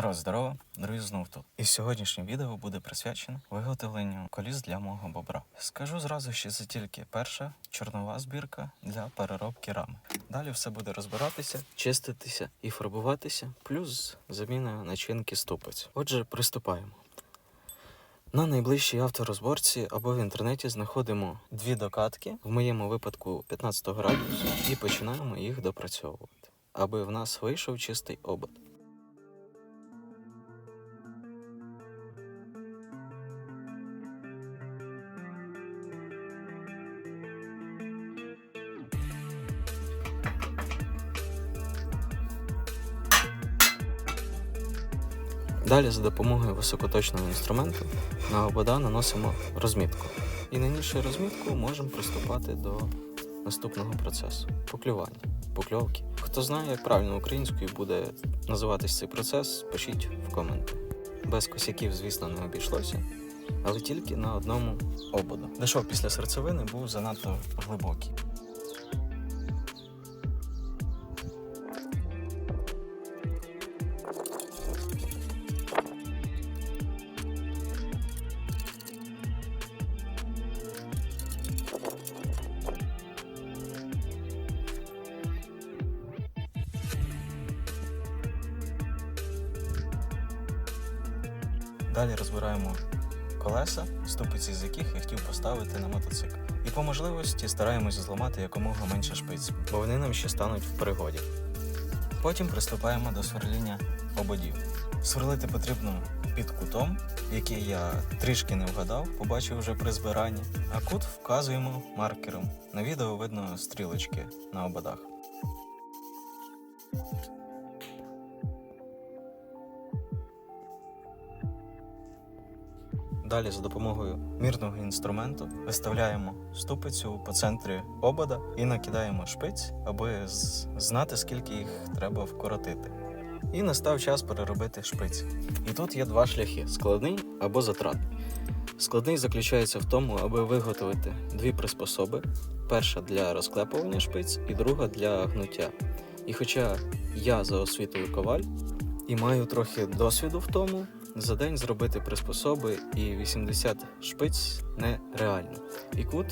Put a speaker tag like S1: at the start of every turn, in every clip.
S1: Народ, здорово, друзі, знов тут. І сьогоднішнє відео буде присвячено виготовленню коліс для мого бобра. Скажу зразу, що це тільки перша чорнова збірка для переробки рами. Далі все буде розбиратися, чиститися і фарбуватися, плюс заміна начинки ступиць. Отже, приступаємо. На найближчій авторозборці або в інтернеті знаходимо дві докатки, в моєму випадку 15 градусу, і починаємо їх допрацьовувати, аби в нас вийшов чистий обод. Далі за допомогою високоточного інструменту на обода наносимо розмітку. І нанісши розмітку можемо приступати до наступного процесу поклювання, покльовки. Хто знає, як правильно українською буде називатись цей процес, пишіть в коменти. Без косяків, звісно, не обійшлося, але тільки на одному ободу. Дешов після серцевини був занадто глибокий. Далі розбираємо колеса, ступиці з яких я хотів поставити на мотоцикл. І по можливості стараємося зламати якомога менше шпиць, бо вони нам ще стануть в пригоді. Потім приступаємо до сверління ободів. Сверлити потрібно під кутом, який я трішки не вгадав, побачив вже при збиранні. А кут вказуємо маркером. На відео видно стрілочки на ободах. Далі за допомогою мірного інструменту виставляємо ступицю по центрі обода і накидаємо шпиць, аби знати, скільки їх треба вкоротити. І настав час переробити шпиць. І тут є два шляхи: складний або затратний. Складний заключається в тому, аби виготовити дві приспособи: перша для розклепування шпиць і друга для гнуття. І хоча я за освітою коваль і маю трохи досвіду в тому, за день зробити приспособи і 80 шпиць нереально. І кут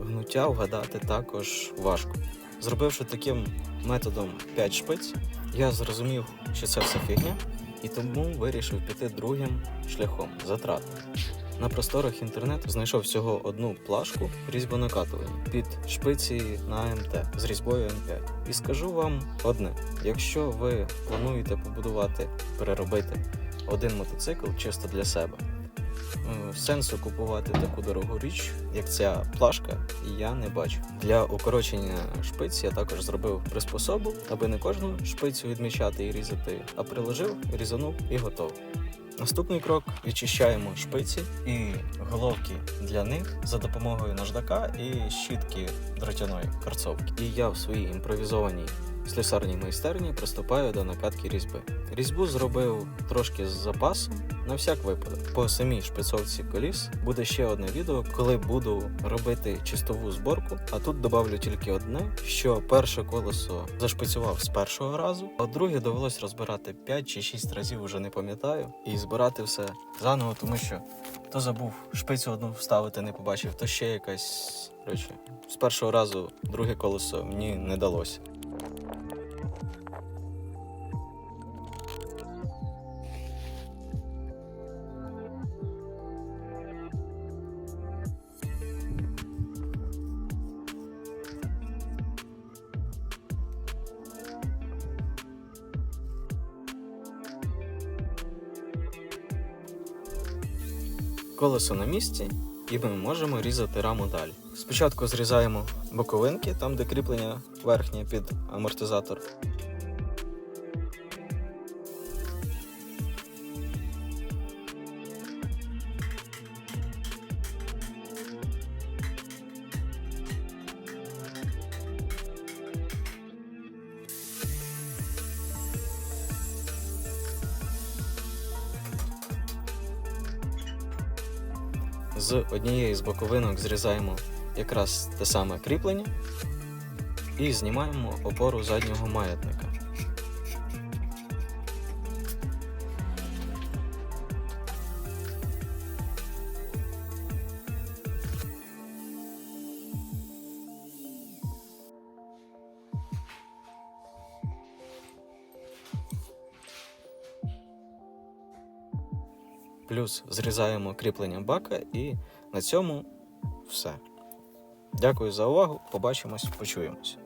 S1: гнуття вгадати також важко. Зробивши таким методом 5 шпиць, я зрозумів, що це все фігня, і тому вирішив піти другим шляхом затрат. На просторах інтернету знайшов всього одну плашку різьбонакатування під шпиці на АМТ з різьбою М5. І скажу вам одне: якщо ви плануєте побудувати, переробити один мотоцикл чисто для себе. е, Сенсу купувати таку дорогу річ, як ця плашка, я не бачу. Для укорочення шпиць я також зробив приспособу, аби не кожну шпицю відмічати і різати, а приложив, різанув і готово. Наступний крок відчищаємо шпиці і головки для них за допомогою наждака і щітки дротяної карцовки. І я в своїй імпровізованій слюсарній майстерні приступаю до накатки різьби. Різьбу зробив трошки з запасом на всяк випадок. По самій шпицовці коліс буде ще одне відео, коли буду робити чистову зборку. А тут добавлю тільки одне: що перше колесо зашпицював з першого разу, а друге довелось розбирати 5 чи 6 разів, уже не пам'ятаю, і збирати все заново, тому що то забув шпицю одну вставити, не побачив, то ще якась. Коротше, з першого разу друге колесо мені не далося. Колесо на місці, і ми можемо різати раму далі. Спочатку зрізаємо боковинки, там де кріплення верхнє під амортизатор. З однієї з боковинок зрізаємо якраз те саме кріплення і знімаємо опору заднього маятника. Плюс зрізаємо кріплення бака і на цьому все. Дякую за увагу. Побачимось, почуємось.